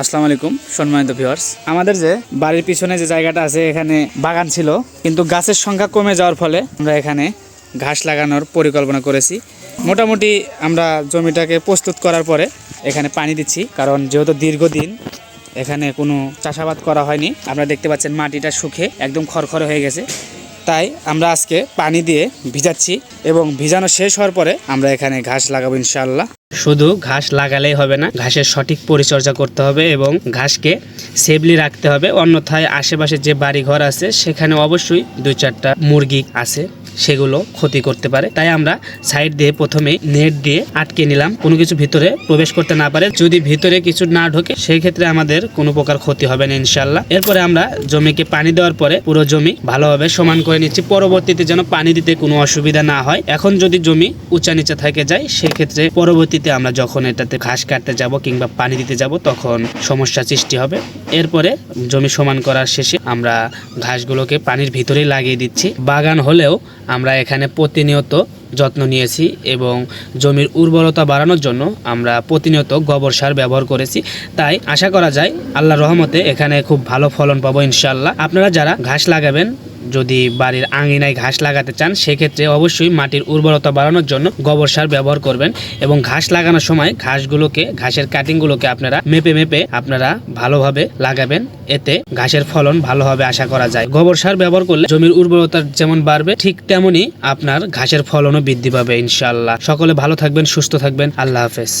আসসালামু আলাইকুম, সম্মানিত ভিউয়ার্স আমাদের যে বাড়ির পিছনে যে জায়গাটা আছে, এখানে বাগান ছিল, কিন্তু গাছের সংখ্যা কমে যাওয়ার ফলে আমরা এখানে ঘাস লাগানোর পরিকল্পনা করেছি। মোটামুটি আমরা জমিটাকে প্রস্তুত করার পরে এখানে পানি দিচ্ছি, কারণ যেহেতু দীর্ঘদিন এখানে কোনো চাষাবাদ করা হয়নি, আপনারা দেখতে পাচ্ছেন মাটিটা শুকে একদম খড়খড়ে হয়ে গেছে। তাই আমরা আজকে পানি দিয়ে ভিজাচ্ছি এবং ভিজানো শেষ হওয়ার পরে আমরা এখানে ঘাস লাগাবো ইনশাল্লাহ শুধু ঘাস লাগালেই হবে না, ঘাসের সঠিক পরিচর্যা করতে হবে এবং ঘাসকে সেফলি রাখতে হবে। অন্যথায় আশেপাশে যে বাড়ি ঘর আছে, সেখানে অবশ্যই দুই চারটা মুরগি আছে। সেগুলো ক্ষতি করতে পারে। তাই আমরা সাইড দিয়ে প্রথমেই নেট দিয়ে আটকে নিলাম। কোনো কিছু ভিতরে প্রবেশ করতে না পারে। যদি ভিতরে কিছু না ঢোকে সেই ক্ষেত্রে আমাদের কোনো প্রকার ক্ষতি হবে না ইনশাল্লাহ এরপরে আমরা জমিকে পানি দেওয়ার পরে পুরো জমি ভালোভাবে সমান করে নিচ্ছি। পরবর্তীতে যেন পানি দিতে কোনো অসুবিধা না হয়। এখন যদি জমি উঁচা নিচে থেকে যায়, সেক্ষেত্রে পরবর্তীতে আমরা যখন এটাতে ঘাস কাটতে যাব কিংবা পানি দিতে যাব, তখন সমস্যা সৃষ্টি হবে। এরপরে জমি সমান করার শেষে আমরা ঘাসগুলোকে পানির ভিতরেই লাগিয়ে দিচ্ছি। বাগান হলেও আমরা এখানে প্রতিনিয়ত যত্ন নিয়েছি এবং জমির উর্বরতা বাড়ানোর জন্য আমরা প্রতিনিয়ত গোবর সার ব্যবহার করেছি। তাই আশা করা যায় আল্লাহ রহমতে এখানে খুব ভালো ফলন পাবো ইনশাল্লাহ আপনারা যারা ঘাস লাগাবেন যদি বাড়ির আঙিনায় ঘাস লাগাতে চান, সেক্ষেত্রে অবশ্যই মাটির উর্বরতা বাড়ানোর জন্য গোবর সার ব্যবহার করবেন এবং ঘাস লাগানোর সময় ঘাসগুলোকে, ঘাসের কাটিংগুলোকে আপনারা মেপে মেপে আপনারা ভালোভাবে লাগাবেন। এতে ঘাসের ফলন ভালোভাবে আশা করা যায়। গোবর সার ব্যবহার করলে জমির উর্বরতা যেমন বাড়বে, ঠিক তেমনই আপনার ঘাসের ফলনও বৃদ্ধি পাবে ইনশাআল্লাহ। সকলে ভালো থাকবেন, সুস্থ থাকবেন। আল্লাহ হাফেজ।